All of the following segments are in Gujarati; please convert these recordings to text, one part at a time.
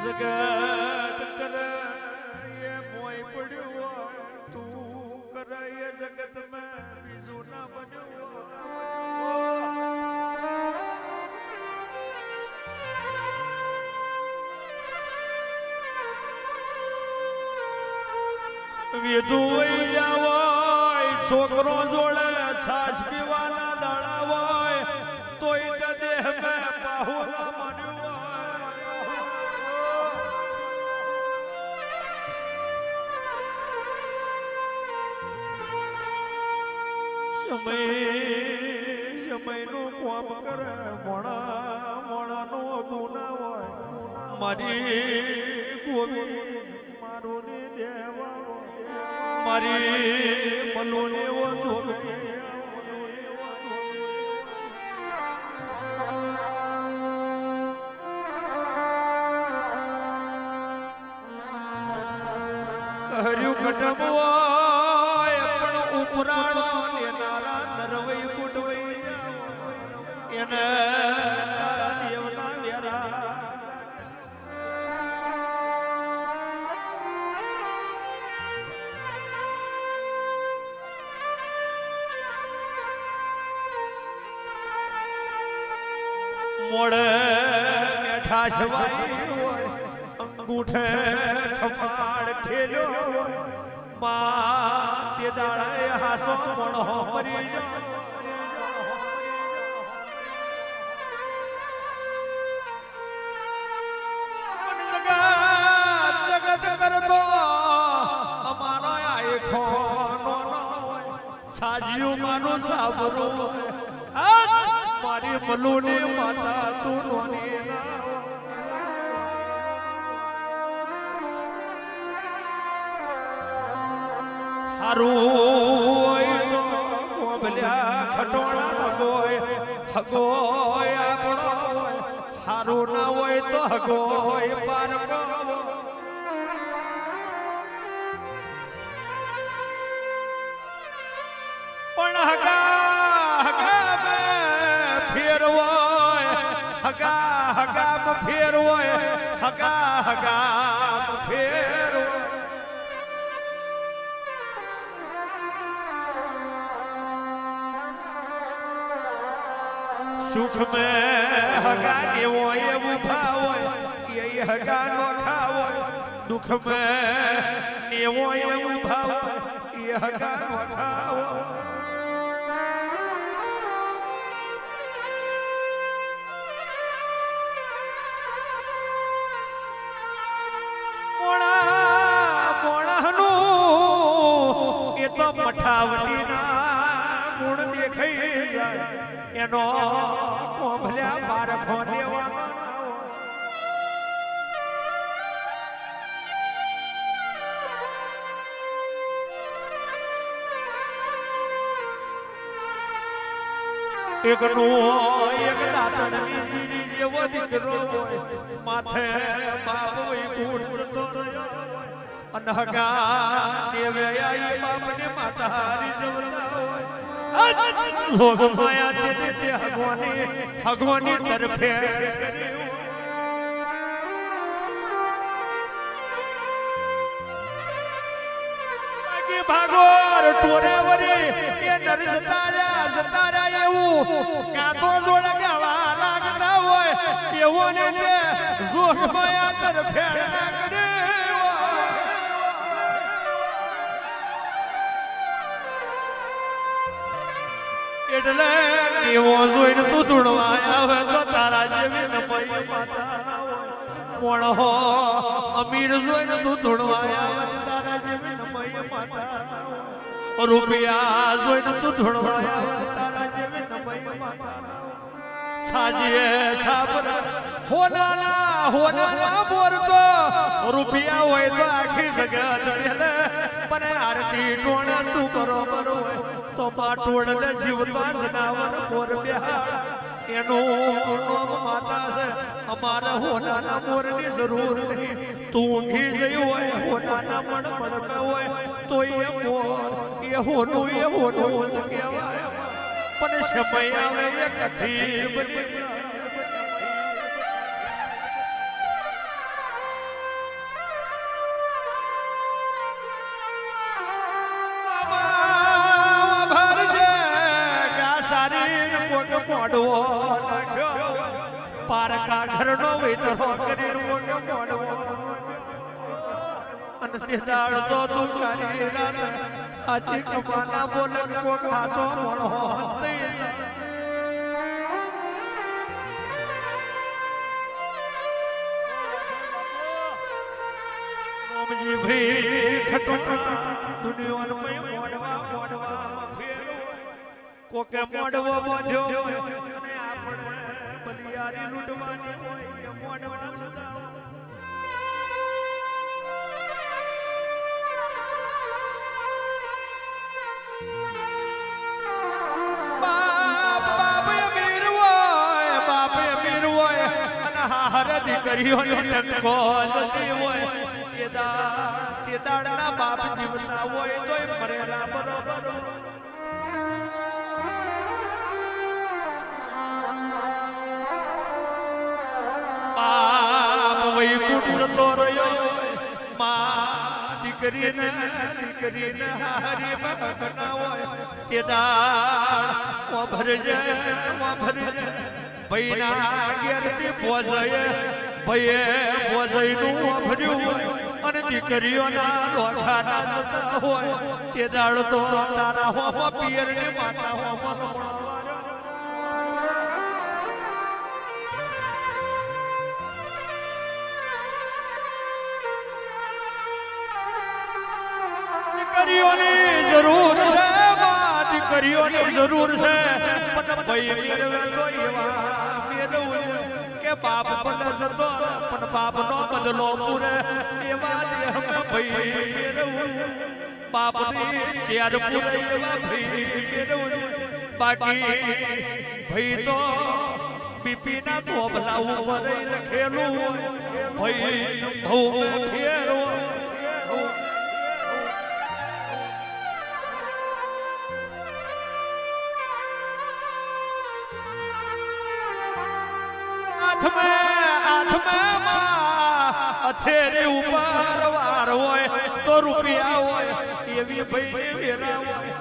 જગત કરે મોય પડ્યું તું કરે જગત મેં બીજું ના બન્યું છોકરો જોડે છાસ પીવાના દાડા હોય તોય દેહ મેં સમય સમયનું કોમ કરે મોણા મોણાનો ગુના હોય. મારી ગોવી મારું દેવા મારી મનોને ઓ એને તારા દેવના વેરા મોડે મેઠા સવાઈ હોય અંગૂઠે ખમાડ ઠેલ્યો હોય. મા તે દાડાએ હાસો મણો મરી સાજ્યું માનો સાબરો. મારી મલુની માતા તું નોની હારું તો કોબલ્યા ખટોળા હગોય આપણો. હારું ના હોય તો હગોય પારકો હગા હગા ફેરવો હગા હગા ફેરવો સુખ મે હગા દેવો એવું ભાવો એ હગા નો ખાવો દુઃખ મે એવો એવું ભાવો એ હગા નો ખાવો મઠાવટીના ગુણ દેખાઈ જાય એનો કોંભલ્યા બારખો દેવાનો એકનો એક દાતણની દીરી જેવો દીકરો હોય. માથે બાપ હોય તો અનહગા હગવાની તરફે ભાગોર ટોરે વરે એ નર સતારા જતાર્યા એવું કાંતો જોડ ગાવા લાગતા હોય. એવો ને તે તરફે ના કર્યો. એટલે એવો જોઈને તું ધૂણવા આવે તો તારા જેવી નમય માતા પણ હો, અમીર જોઈને તું ધૂણવા આવે તારા જેવી નમય માતા રૂપિયા જોઈને તું ધૂણવા આવે તારા જેવી નમય માતા સાજીએ સાબરા. હોનાના હોનાના બોરતો રૂપિયા હોય તો આખી મેલે પણ આરતી ટોણા તું બરોબર હોય. તો પાટોળ ને જીવતા જનાવર મોર બિહાર એનું નામ માતા છે. અમારા હોનાના મોરની જરૂર નહીં. તું ઊંઘી જઈ હોય, હોનાના મણ મણ હોય તો એ મોર એ હોનું એ હોનું કહેવાય. પણ સમય આવે એ કથી મોડવો પારકા ઘરનો વિતરો કરી મોટો મોડવો અને તે દાળ તો તું કરી રાત આજી કમાના બોલન કો ખાસો મોણો રોમજી ભઈ ખટોટા દુનિયાનો મોડવા મોડવા કોકે મોડવો બાંધ્યો અને આપણે બલિયારી લૂંટવાની હોય, એ મોડવા સુધારો દીકરીઓનો ટંકો જતી હોય. તે દાડના બાપ જીવતા હોય, તોય મરેલા બરોબર જતો રહ્યો માં દીકરીને દીકરીને હારી બકના હોય તે દાળ ઓ ભરજે ઓ ભરજે ભઈના ઘેરથી પોજય ભયે પોજયનું ભર્યું અને દીકરીઓના લોઠાના જતા હોય. તે દાળ તો તારા હો પિયરને માતા હો રમણવા દીકરીઓની જરૂર છે માં દીકરીઓની જરૂર છે. પણ ભાઈ મેળવે તો એવા મેળવું કે બાપ બદલ જતો પણ બાપ નો બદલો પૂરે. એવા દેહમાં ભાઈ મેળવું બાપની ચેર પૂરે એવા ભાઈ મેળવું બાકી ભાઈ તો બીપી ના તોબલા ઉપર લખેલું ભાઈ બહુ ફેરવું તો રૂપિયા હોય, એવી ભાઈ વેરા હોય.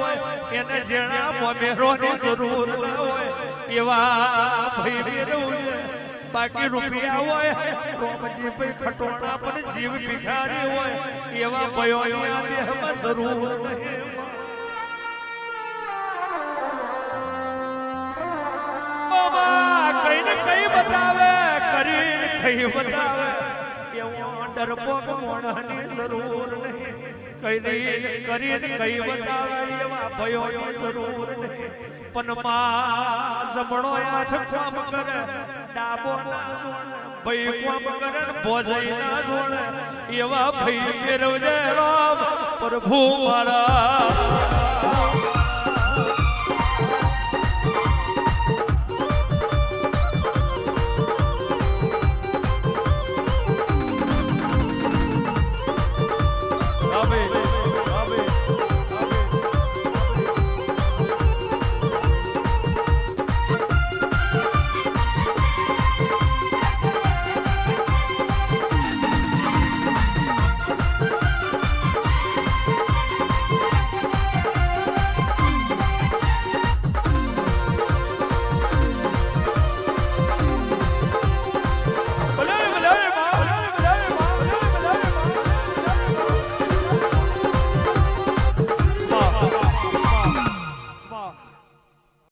હોય. એને જેણા મોમેરોની જરૂર હોય બાકી રૂપિયા હોય રોમજી ભાઈ ખટોણા પણ જીવ ભિખારી હોય, એવા ભયો દેહમાં જરૂર કઈ બતાવે, એવો ડરપોક મોણની જરૂર નહીં. કરી કરીને કઈ બતાવે, એવા ભયો જરૂર નહીં. પણ માં જમણો હાથ કામ કરે, ડાબો ના કામ કરે ભોજઈ એવા ભાઈ મેરવજે રામ, પ્રભુ મારા 对